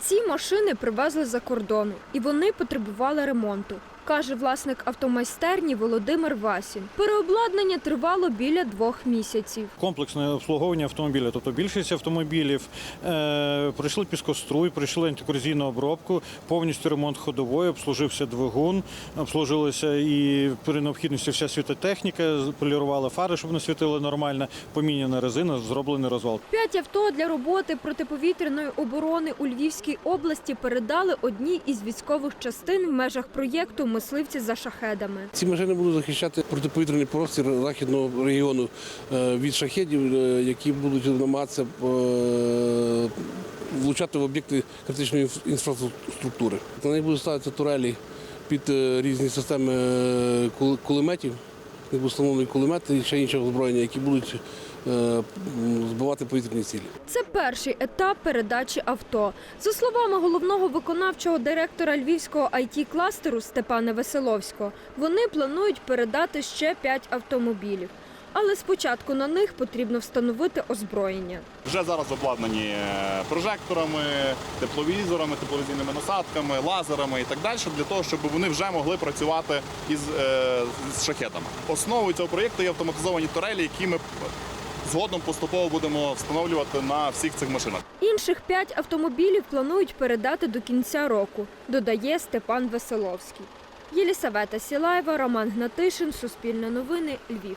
Ці машини привезли за кордону, і вони потребували ремонту. Каже власник автомайстерні Володимир Васін. Переобладнання тривало біля двох місяців. Комплексне обслуговування автомобіля, тобто більшість автомобілів е, пройшли піскострой, пройшли антикорозійну обробку, повністю ремонт ходової, обслужився двигун, обслужилася і при необхідності вся світотехніка, полірували фари, щоб вони світили нормально, поміняна резина, зроблений розвал. П'ять авто для роботи протиповітряної оборони у Львівській області передали одній із військових частин в межах проєкту Мисливці за шахедами. Ці машини будуть захищати протиповітряний простір західного регіону е, від шахедів, е, які будуть намагатися е, влучати в об'єкти критичної інфраструктури. На них будуть ставитися турелі під різні системи кулеметів. На установлені кулемети і ще інше озброєння, які будуть е, збивати повітряні цілі. Це перший етап передачі авто. За словами головного виконавчого директора львівського it кластеру Степана Веселовського, вони планують передати ще п'ять автомобілів. Але спочатку на них потрібно встановити озброєння. Вже зараз обладнані е, прожекторами, тепловізорами, тепловізійними насадками, лазерами і так далі, для того, щоб вони вже могли працювати із е, з шахетами. Основою цього проєкту є автоматизовані турелі, які ми згодом поступово будемо встановлювати на всіх цих машинах. Інших п'ять автомобілів планують передати до кінця року, додає Степан Веселовський. Єлісавета Сілаєва, Роман Гнатишин, Суспільне новини, Львів.